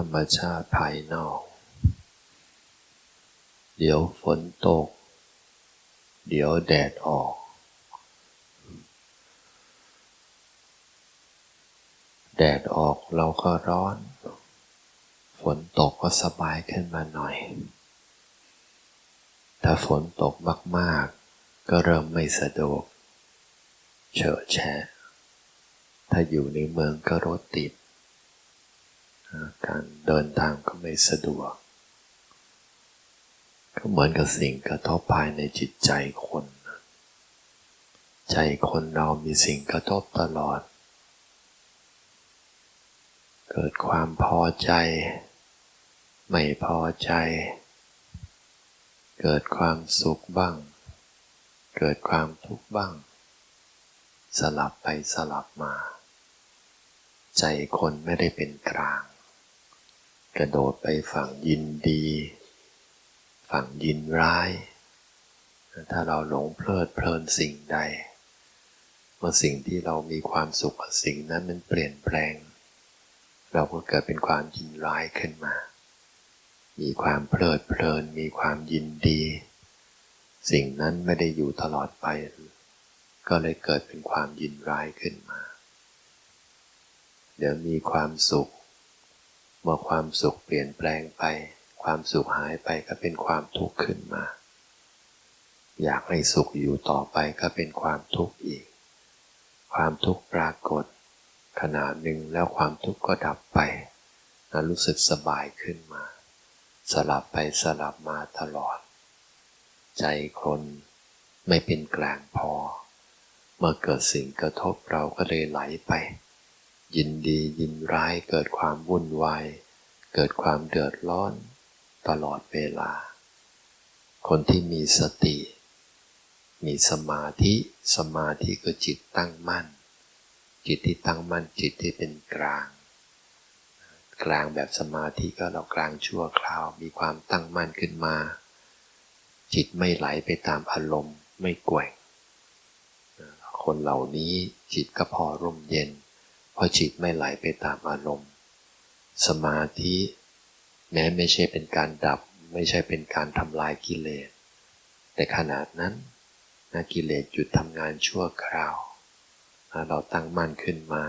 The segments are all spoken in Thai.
รรมชาติภายนอก เดี๋ยวฝนตก เดี๋ยวแดดออก แดดออกเราก็ร้อน ฝนตกก็สบายขึ้นมาหน่อย ถ้าฝนตกมากๆ ก็เริ่มไม่สะดวก เฉอะแฉะ ถ้าอยู่ในเมืองก็รถติด การเดินทางก็ไม่สะดวก ก็เหมือนกับสิ่งกระทบภายในจิตใจคน ใจคนเรามีสิ่งกระทบตลอด เกิดความพอใจ ไม่พอใจ เกิดความสุขบ้าง เกิดความทุกข์บ้าง สลับไปสลับมา ใจคนไม่ได้เป็นกลาง กระโดดไปฝั่งยินดี ฝั่งยินร้าย ถ้าเราหลงเพลิดเพลินสิ่งใด เมื่อสิ่งที่เรามีความสุขสิ่งนั้นมันเปลี่ยนแปลง เราก็เกิดเป็นความยินร้ายขึ้นมา มีความเพลิดเพลินมีความยินดี สิ่งนั้นไม่ได้อยู่ตลอดไป ก็เลยเกิดเป็นความยินร้ายขึ้นมา เดี๋ยวมีความสุข มื่อความสุขเปลี่ยนแปลงไป ความสุขหายไปก็เป็นความทุกข์ขึ้นมา อยากให้สุขอยู่ต่อไปก็เป็นความทุกข์อีก ความทุกข์ปรากฏขนาดหนึ่งแล้วความทุกข์ก็ดับไปนะรู้สึกสบายขึ้นมา สลับไปสลับมาตลอด ใจคนไม่เป็นกลางพอ เมื่อเกิดสิ่งกระทบเราก็เลยไหลไป ยินดียินร้ายเกิดความวุ่นวาย เกิดความเดือดร้อน ตลอดเวลา คนที่มีสติ มีสมาธิสมาธิคือจิตตั้งมั่น จิตที่ตั้งมั่นจิตที่เป็นกลาง กลางแบบสมาธิก็เรากลางชั่วคราวมีความตั้งมั่นขึ้นมา จิตไม่ไหลไปตามอารมณ์ไม่แกว่งคนเหล่านี้จิตก็พอร่มเย็น พราะจิตไม่ไหลไปตามอารมณ์ สมาธิ แม้ไม่ใช่เป็นการดับ ไม่ใช่เป็นการทำลายกิเลส แต่ขนาดนั้นนะกิเลสหยุดทำงานชั่วคราว เราตั้งมั่นขึ้นมา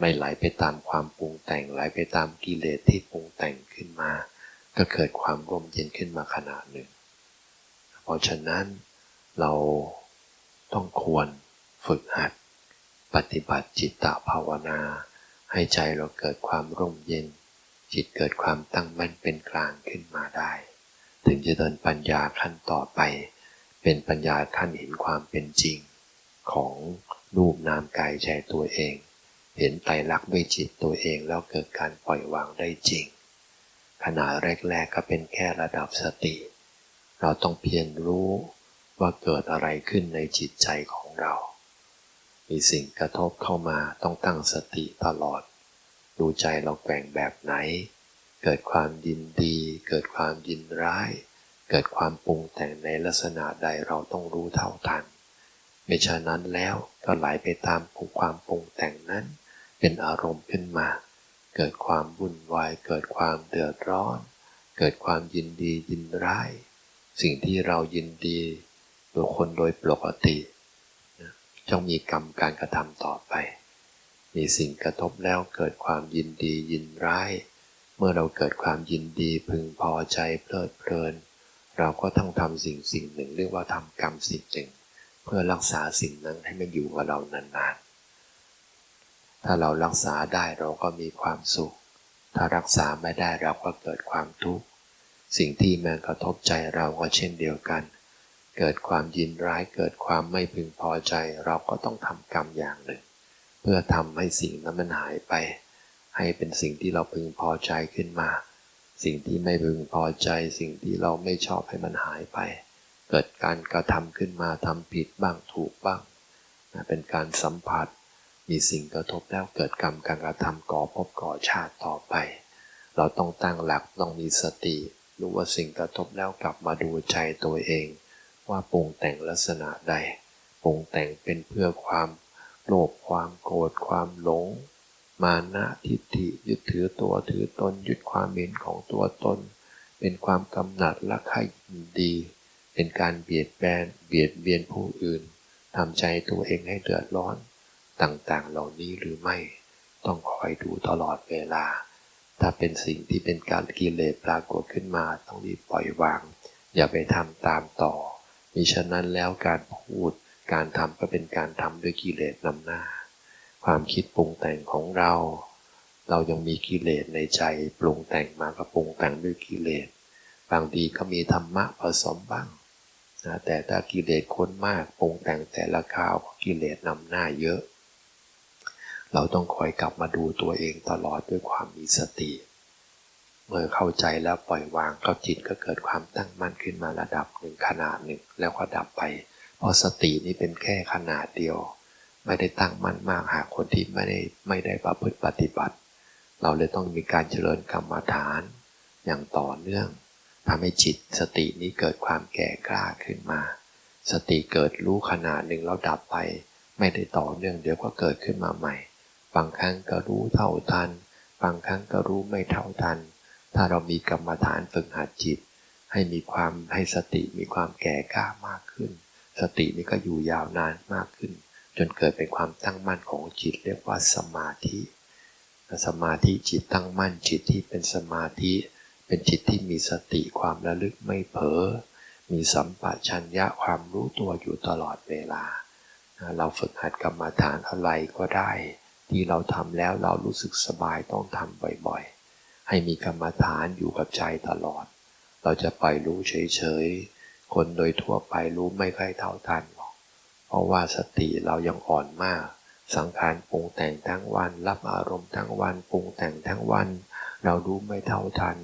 ไม่ไหลไปตามความปรุงแต่งไหลไปตามกิเลสที่ปรุงแต่งขึ้นมา ก็เกิดความร่มเย็นขึ้นมาขนาดหนึ่ง เพราะฉะนั้นเราต้องควรฝึกหัด ปฏิบัติจิตตภาวนา ให้ใจเราเกิดความร่มเย็น จิตเกิดความตั้งมั่นเป็นกลางขึ้นมาได้ ถึงจะเดินปัญญาขั้นต่อไป เป็นปัญญาขั้นเห็นความเป็นจริง ของรูปนามกายใจตัวเอง เห็นไตรลักษณ์ด้วยจิตตัวเองแล้วเกิดการปล่อยวางได้จริง ขณะแรกๆก็เป็นแค่ระดับสติ เราต้องเพียรรู้ว่าเกิดอะไรขึ้นในจิตใจของเรา มีสิ่งกระทบเข้ามาต้องตั้งสติตลอด ดูใจเราแกว่งแบบไหน เกิดความยินดี เกิดความยินร้าย เกิดความปรุงแต่งในลักษณะใดเราต้องรู้เท่าทันไม่ฉะนั้นแล้วก็ไหลไปตามความปรุงแต่งนั้น เป็นอารมณ์ขึ้นมา เกิดความวุ่นวาย เกิดความเดือดร้อน เกิดความยินดียินร้าย สิ่งที่เรายินดีตัวคนโดยปกติ จงมีกรรมการกระทำต่อไป มีสิ่งกระทบแล้วเกิดความยินดียินร้าย เมื่อเราเกิดความยินดีพึงพอใจเพลิดเพลิน เราก็ต้องทำสิ่งสิ่งหนึ่งเรียกว่าทำกรรมสิ่งหนึ่ง เพื่อรักษาสิ่งนั้นให้มันอยู่กับเรานานๆ ถ้าเรารักษาได้เราก็มีความสุข ถ้ารักษาไม่ได้เราก็เกิดความทุกข์ สิ่งที่มันกระทบใจเราก็เช่นเดียวกัน เกิดความยินร้ายเกิดความไม่พึงพอใจ เราก็ต้องทำกรรมอย่างหนึ่ง เพื่อทำให้สิ่งนั้นมันหายไป ให้เป็นสิ่งที่เราพึงพอใจขึ้นมา สิ่งที่ไม่พึงพอใจ สิ่งที่เราไม่ชอบให้มันหายไป เกิดการกระทำขึ้นมาทำผิดบ้างถูกบ้างเป็นการสัมผัส มีสิ่งกระทบแล้วเกิดกรรมการกระทำก่อพบก่อชาติต่อไป เราต้องตั้งหลักต้องมีสติ รู้ว่าสิ่งกระทบแล้วกลับมาดูใจตัวเอง ว่าปรุงแต่งลักษณะใดปรุงแต่งเป็นเพื่อความโลภความโกรธความหลง มานะทิฏฐิยึดถือตัวถือตนยึดความเห็นของตัวตน เป็นความกำหนัดและใครยินดี เป็นการเบียดแบนเบียดเบียนผู้อื่นทำใจตัวเองให้เดือดร้อน ต่างๆเหล่านี้หรือไม่ ต้องคอยดูตลอดเวลา ถ้าเป็นสิ่งที่เป็นการกิเลสปรากฏขึ้นมาต้องรีบปล่อยวาง อย่าไปทำตามต่อ มิฉะนั้นแล้วการพูดการทำก็เป็นการทำด้วยกิเลสนำหน้า ความคิดปรุงแต่งของเรา เรายังมีกิเลสในใจปรุงแต่งมาก็ปรุงแต่งด้วยกิเลส บางทีก็มีธรรมะผสมบ้างนะแต่ถ้ากิเลสค้นมากปรุงแต่งแต่ละคราวกิเลสนำหน้าเยอะ เราต้องคอยกลับมาดูตัวเองตลอดด้วยความมีสติ เมื่อเข้าใจแล้วปล่อยวางก็จิตก็เกิดความตั้งมั่นขึ้นมาระดับหนึ่งขนาดหนึ่งแล้วก็ดับไป เพราะสตินี้เป็นแค่ขนาดเดียว ไม่ได้ตั้งมั่นมากหากคนที่ไม่ได้ไม่ได้ประพฤติปฏิบัติ เราเลยต้องมีการเจริญกรรมฐาน อย่างต่อเนื่องทำให้จิตสตินี้เกิดความแก่กล้าขึ้นมา สติเกิดรู้ขนาดหนึ่งแล้วดับไป ไม่ได้ต่อเนื่องเดี๋ยวก็เกิดขึ้นมาใหม่ บางครั้งก็รู้เท่าทัน บางครั้งก็รู้ไม่เท่าทัน ถ้าเรามีกรรมฐานฝึกหัดจิต ให้มีความให้สติมีความแก่กล้ามากขึ้น สตินี้ก็อยู่ยาวนานมากขึ้น จนเกิดเป็นความตั้งมั่นของจิต เรียกว่าสมาธิ สมาธิจิตตั้งมั่นจิตที่เป็นสมาธิ เป็นจิตที่มีสติความระลึกไม่เผลอมีสัมปชัญญะความรู้ตัวอยู่ตลอดเวลา เราฝึกหัดกรรมฐานอะไรก็ได้ ที่เราทำแล้วเรารู้สึกสบายต้องทำบ่อยๆ ให้มีกรรมฐานอยู่กับใจตลอด เราจะปล่อยรู้เฉยๆ คนโดยทั่วไปรู้ไม่ค่อยเท่าทันหรอก เพราะว่าสติเรายังอ่อนมาก สังขารปรุงแต่งทั้งวัน รับอารมณ์ทั้งวันปรุงแต่งทั้งวัน เรารู้ไม่เท่าทัน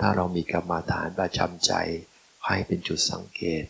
ถ้าเรามีกรรมฐานประจำใจ ให้เป็นจุดสังเกต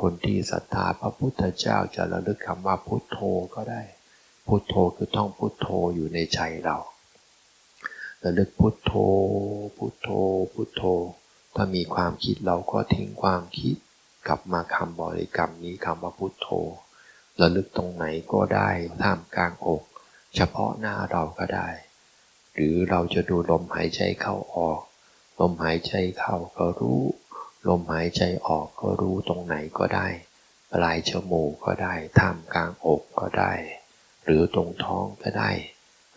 คนที่ศรัทธาพระพุทธเจ้าจะระลึกคำว่าพุทโธก็ได้ พุทโธคือต้องพุทโธอยู่ในใจเรา ระลึกพุทโธ พุทโธ พุทโธ ถ้ามีความคิดเราก็ทิ้งความคิด กลับมาคำบริกรรมนี้คำว่าพุทโธ ระลึกตรงไหนก็ได้ท่ามกลางอก เฉพาะหน้าเราก็ได้ หรือเราจะดูลมหายใจเข้าออก ลมหายใจเข้าก็รู้ ลมหายใจออกก็รู้ตรงไหนก็ได้ ปลายจมูกก็ได้ท่ามกลางอกก็ได้ หรือตรงท้องก็ได้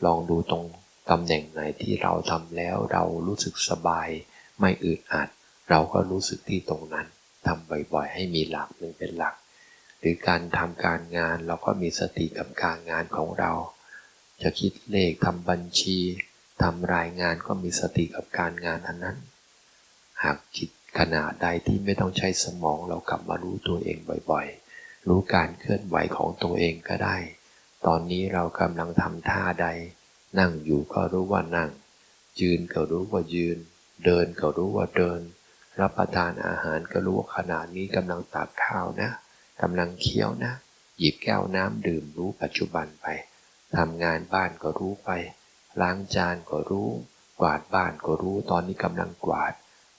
ลองดูตรง ตำแหน่งไหนที่เราทำแล้วเรารู้สึกสบาย ไม่อึดอัด เราก็รู้สึกที่ตรงนั้นทำบ่อยๆ ให้มีหลักหนึ่งเป็นหลัก หรือการทำการงานเราก็มีสติกับการงานของเรา จะคิดเลขทำบัญชีทำรายงานก็มีสติกับการงานอันนั้น หากจิตขนาดใดที่ไม่ต้องใช้สมองเรากลับมารู้ตัวเองบ่อยๆ รู้การเคลื่อนไหวของตัวเองก็ได้ ตอนนี้เรากำลังทำท่าใด นั่งอยู่ก็รู้ว่านั่ง ยืนก็รู้ว่ายืน เดินก็รู้ว่าเดิน รับประทานอาหารก็รู้ว่าขนาดนี้กำลังตักข้าวนะกำลังเคี้ยวนะ หยิบแก้วน้ำดื่มรู้ปัจจุบันไปทำงานบ้านก็รู้ไป ล้างจานก็รู้ กวาดบ้านก็รู้ตอนนี้กำลังกวาด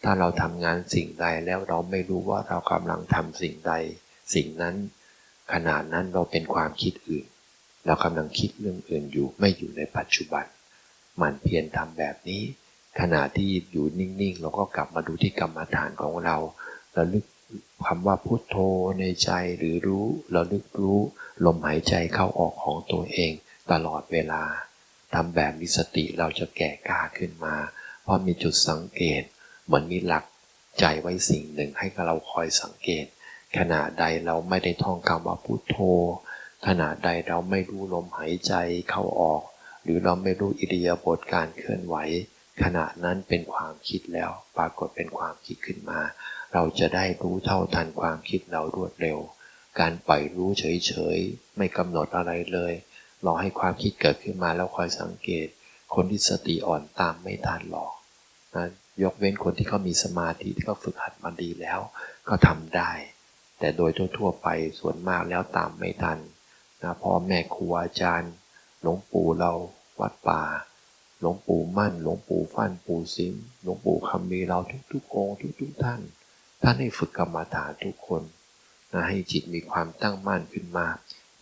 ถ้าเราทำงานสิ่งใดแล้วเราไม่รู้ว่าเรากำลังทำสิ่งใด สิ่งนั้นขณะนั้นเราเป็นความคิดอื่น เรากำลังคิดเรื่องอื่นอยู่ไม่อยู่ในปัจจุบัน มันเพียรทำแบบนี้ ขณะที่อยู่นิ่งๆ เราก็กลับมาดูที่กรรมฐานของเราเราลึกคำว่าพุโทโธในใจหรือรู้เราลึกรู้ ลมหายใจเข้าออกของตัวเอง ตลอดเวลาทำแบบมีสติเราจะแก่กล้าขึ้นมา เพราะมีจุดสังเกต เหมือนมีหลักใจไว้สิ่งหนึ่งให้เราคอยสังเกต ขณะใดเราไม่ได้ท่องคำว่าพุโทโธ ขณะใดเราไม่รู้ลมหายใจเข้าออก หรือเราไม่รู้อิริยาบถการเคลื่อนไหว ขณะนั้นเป็นความคิดแล้ว ปรากฏเป็นความคิดขึ้นมา เราจะได้รู้เท่าทันความคิดเรารวดเร็ว การปล่อยรู้เฉยๆ ไม่กำหนดอะไรเลยรอให้ความคิดเกิดขึ้นมาแล้วคอยสังเกต คนที่สติอ่อนตามไม่ทันหรอกนะยกเว้นคนที่เขามีสมาธิที่เขาฝึกหัดมาดีแล้ว ก็ทำได้ แต่โดยทั่วๆไปส่วนมากแล้วตามไม่ทัน นะพ่อแม่ครูอาจารย์ หลวงปู่เราวัดป่า หลวงปู่มั่น หลวงปู่ฟั่นปู่ซิมหลวงปู่คำมีเราทุกๆองค์ทุกๆท่าน ท่านให้ฝึกกรรมฐานทุกคนนะให้จิตมีความตั้งมั่นขึ้นมา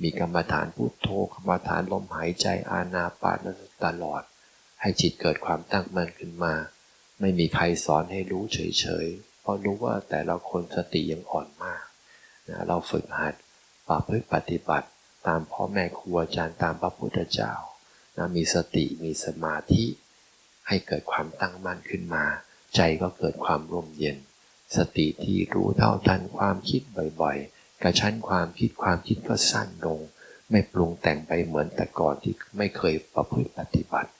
มีกรรมฐานพุทโธกรรมฐานลมหายใจอานาปานตลอด ให้จิตเกิดความตั้งมั่นขึ้นมา ไม่มีใครสอนให้รู้เฉยๆเพราะรู้ว่าแต่ละคนสติยังอ่อนมากนะเราฝึกหัดปรับพฤติปฏิบัติ ตามพ่อแม่ครูอาจารย์ตามพระพุทธเจ้านะมีสติมีสมาธิให้เกิดความตั้งมั่นขึ้นมา ใจก็เกิดความร่มเย็น สติที่รู้เท่าทันความคิดบ่อยๆ กระชั้นความคิดความคิดก็สั้นลง ไม่ปรุงแต่งไปเหมือนแต่ก่อนที่ไม่เคยประพฤติปฏิบัติ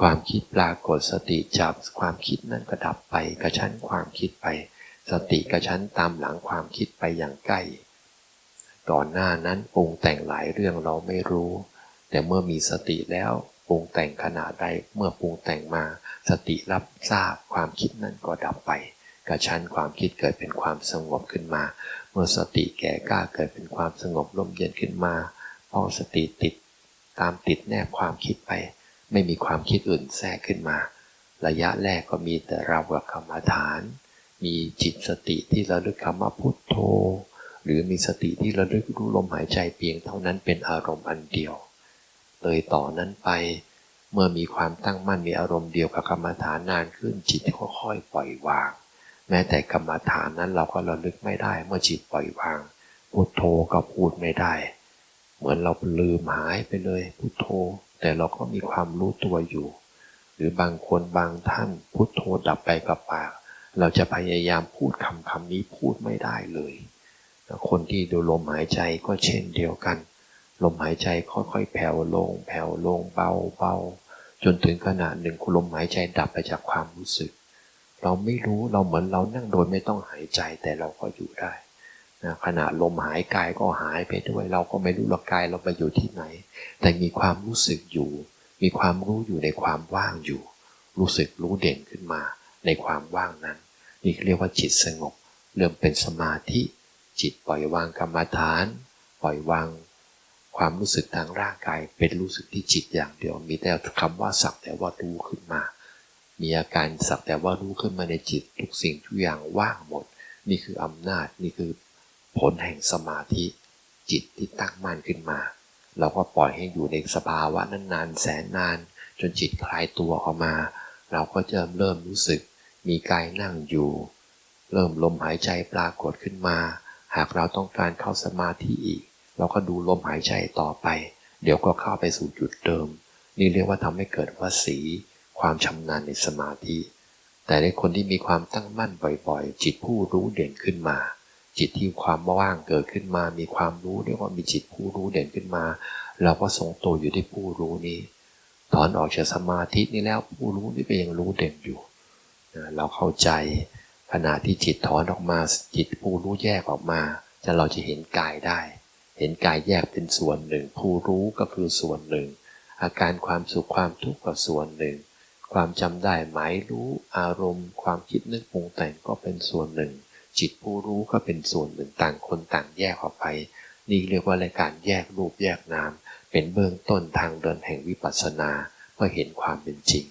ความคิดปรากฏสติจับความคิดนั่นก็ดับไป กระชั้นความคิดไป สติกระชั้นตามหลังความคิดไปอย่างใกล้ ก่อนหน้านั้นปรุงแต่งหลายเรื่องเราไม่รู้ แต่เมื่อมีสติแล้วปรุงแต่งขนาดใดเมื่อปรุงแต่งมา สติรับทราบความคิดนั้นก็ดับไป กระชั้นความคิดเกิดเป็นความสงบขึ้นมา เมื่อสติแก่กล้าเกิดเป็นความสงบร่มเย็นขึ้นมาพอสติติด ตามติดแนบความคิดไป ไม่มีความคิดอื่นแทรกขึ้นมา ระยะแรกก็มีแต่เรากับกรรมฐาน มีจิตสติที่ระลึกคำว่าพุทโธ หรือมีสติที่ระลึกรู้ลมหายใจเพียงเท่านั้นเป็นอารมณ์อันเดียว เลยต่อนั้นไป เมื่อมีความตั้งมั่นมีอารมณ์เดียวกับกรรมฐานนานขึ้นจิตค่อยๆปล่อยวาง แม้แต่กรรมฐานนั้นเราก็ระลึกไม่ได้ เมื่อจิตปล่อยวางพุทโธก็พูดไม่ได้ เหมือนเราลืมหายไปเลยพุทโธ แต่เราก็มีความรู้ตัวอยู่ หรือบางคนบางท่านพุทโธดับไปกับปาก เราจะพยายามพูดคำคำนี้พูดไม่ได้เลย คนที่ดูลมหายใจก็เช่นเดียวกัน ลมหายใจค่อยๆ แผ่วลง แผ่วลงเบาเบาจนถึงขนาดหนึ่งคุณลมหายใจดับไปจากความรู้สึก เราไม่รู้เราเหมือนเรานั่งโดยไม่ต้องหายใจแต่เราก็อยู่ได้นะขณะลมหายกายก็หายไปด้วย เราก็ไม่รู้หรอกกายเราไปอยู่ที่ไหน แต่มีความรู้สึกอยู่ มีความรู้อยู่ในความว่างอยู่ รู้สึกรู้เด่นขึ้นมาในความว่างนั้น นี่เรียกว่าจิตสงบ เริ่มเป็นสมาธิ จิตปล่อยวางกรรมฐาน ปล่อยวางความรู้สึกทางร่างกาย เป็นรู้สึกที่จิตอย่างเดียว มีแต่คำว่าสักแต่ว่ารู้ขึ้นมา มีอาการสักแต่ว่ารู้ขึ้นมาในจิต ทุกสิ่งทุกอย่างว่างหมด นี่คืออำนาจนี่คือผลแห่งสมาธิ จิตที่ตั้งมั่นขึ้นมาเราก็ปล่อยให้อยู่ในสภาวะนั้นนานแสนนาน จนจิตคลายตัวออกมา เราก็จะเริ่มรู้สึก มีกายนั่งอยู่ เริ่มลมหายใจปรากฏขึ้นมา หากเราต้องการเข้าสมาธิอีก เราก็ดูลมหายใจต่อไป เดี๋ยวก็เข้าไปสู่จุดเดิม นี่เรียกว่าทำให้เกิดวสี ความชำนาญในสมาธิ แต่ในคนที่มีความตั้งมั่นบ่อยๆ จิตผู้รู้เด่นขึ้นมา จิตที่ความว่างเกิดขึ้นมา มีความรู้เรียกว่ามีจิตผู้รู้เด่นขึ้นมา เราก็ทรงตัวอยู่ที่ผู้รู้นี้ถอนออกจากสมาธินี้แล้วผู้รู้นี่ก็ยังรู้เด่นอยู่เราเข้าใจ ขณะที่จิตถอนออกมาจิตผู้รู้แยกออกมาจะเราจะเห็นกายได้ เห็นกายแยกเป็นส่วนหนึ่ง ผู้รู้ก็คือส่วนหนึ่ง อาการความสุขความทุกข์ก็ส่วนหนึ่ง ความจำได้หมายรู้อารมณ์ ความคิดนึกปรุงแต่งก็เป็นส่วนหนึ่ง จิตผู้รู้ก็เป็นส่วนหนึ่งต่างคนต่างแยกออกไป นี่เรียกว่ารายการแยกรูปแยกนาม เป็นเบื้องต้นทางเดินแห่งวิปัสสนาเพื่อเห็นความเป็นจริง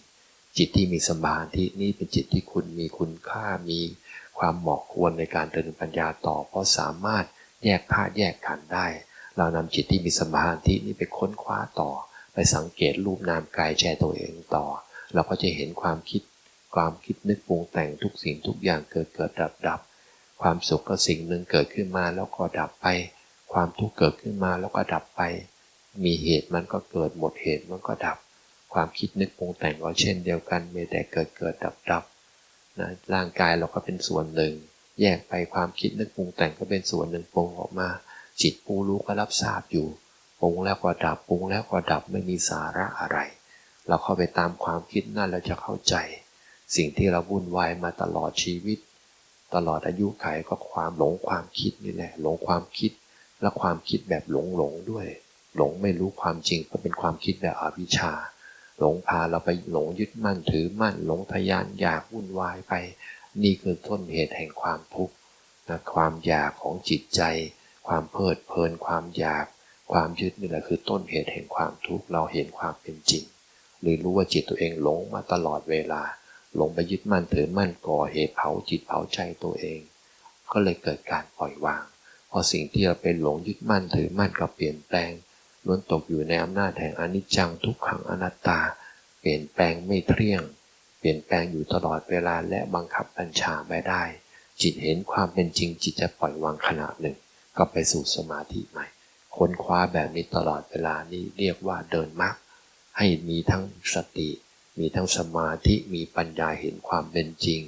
จิตที่มีสมาธินี่เป็นจิตที่คุณมีคุณค่ามีความเหมาะควรในการเดินปัญญาต่อ เพราะสามารถแยกธาตุแยกขันธ์ได้ เรานำจิตที่มีสมาธินี่ไปค้นคว้าต่อ ไปสังเกตรูปนามกายใจตัวเองต่อ เราก็จะเห็นความคิด ความคิดนึกปรุงแต่งทุกสิ่งทุกอย่างเกิดเกิดดับดับความสุขก็สิ่งหนึ่งเกิดขึ้นมาแล้วก็ดับไป ความทุกข์เกิดขึ้นมาแล้วก็ดับไป มีเหตุมันก็เกิดหมดเหตุมันก็ดับ ความคิดนึกปรุงแต่งก็เช่นเดียวกันมีแต่เกิดเกิดดับดับนะร่างกายเราก็เป็นส่วนหนึ่ง แยกไปความคิดนึกปรุงแต่งก็เป็นส่วนหนึ่งปรุงออกมา จิตผู้รู้ก็รับทราบอยู่ปรุงแล้วก็ดับปรุงแล้วก็ดับไม่มีสาระอะไร เราเข้าไปตามความคิดนั่นเราจะเข้าใจ สิ่งที่เราวุ่นวายมาตลอดชีวิต ตลอดอายุไขก็ความหลงความคิดนี่แหละหลงความคิด และความคิดแบบหลงหลงด้วย หลงไม่รู้ความจริงก็เป็นความคิดแบบอวิชชา หลงพาเราไปหลงยึดมั่นถือมั่นหลงทยานอยากวุ่นวายไป นี่คือต้นเหตุแห่งความทุกข์นะความอยากของจิตใจ ความเพลิดเพลินความอยาก ความยึดนี่แหละคือต้นเหตุแห่งความทุกข์เราเห็นความเป็นจริง หรือรู้ว่าจิตตัวเองหลงมาตลอดเวลา หลงไปยึดมั่นถือมั่นก่อเหตุเผาจิตเผาใจตัวเอง ก็เลยเกิดการปล่อยวางพราะสิ่งที่เราเป็นหลงยึดมั่นถือมั่นกับเปลี่ยนแปลง ล้วนตกอยู่ในอำนาจแห่งอนิจจังทุกขังอนัตตา เปลี่ยนแปลงไม่เที่ยง เปลี่ยนแปลงอยู่ตลอดเวลาและบังคับบัญชาไม่ได้ จิตเห็นความเป็นจริงจิตจะปล่อยวางขณะหนึ่ง ก็ไปสู่สมาธิใหม่ ค้นคว้าแบบนี้ตลอดเวลานี้เรียกว่าเดินมรรคให้มีทั้งสติ มีทั้งสมาธิมีปัญญาเห็นความเป็นจริง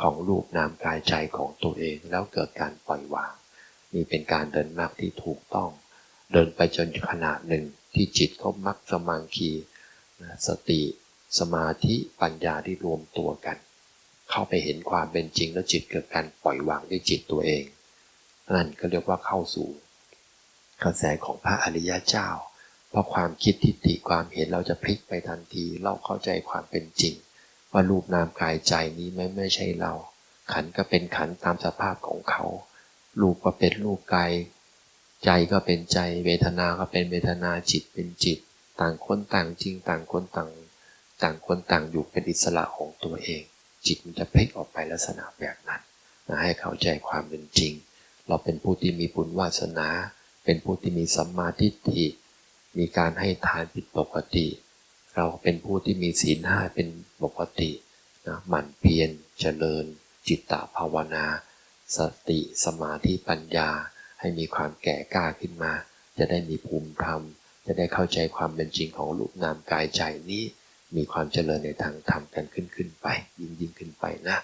ของรูปนามกายใจของตัวเองแล้วเกิดการปล่อยวาง นี่เป็นการเดินมรรคที่ถูกต้อง เดินไปจนขนาดหนึ่งที่จิตเขามักสมังคีสติสมาธิปัญญาที่รวมตัวกัน เข้าไปเห็นความเป็นจริงแล้วจิตเกิดการปล่อยวางด้วยจิตตัวเอง นั่นก็เรียกว่าเข้าสู่กระแสของพระอริยเจ้า เพราะความคิดทิฏฐิความเห็นเราจะพลิกไปทันที เราเข้าใจความเป็นจริง ว่ารูปนามกายใจนี้ไม่ไม่ใช่เรา ขันก็เป็นขันตามสภาพของเขา รูปก็เป็นรูปกาย ใจก็เป็นใจ เวทนาก็เป็นเวทนาจิตเป็นจิต ต่างคนต่างจริงต่างคนต่าง ต่างคนต่างอยู่เป็นอิสระของตัวเอง จิตมันจะพลิกออกไปลักษณะแบบนั้นนะให้เข้าใจความเป็นจริง เราเป็นผู้ที่มีบุญวาสนา เป็นผู้ที่มีสัมมาทิฏฐิมีการให้ทานผิดปกติ เราเป็นผู้ที่มีศีลห้าเป็นปกตินะหมั่นเพียรเจริญ จิตตภาวนา สติสมาธิปัญญา ให้มีความแก่กล้าขึ้นมา จะได้มีภูมิธรรม จะได้เข้าใจความเป็นจริงของรูปนามกายใจนี้ มีความเจริญในทางธรรมกันขึ้นขึ้นไป ยิ่งยิ่งขึ้นไปนะ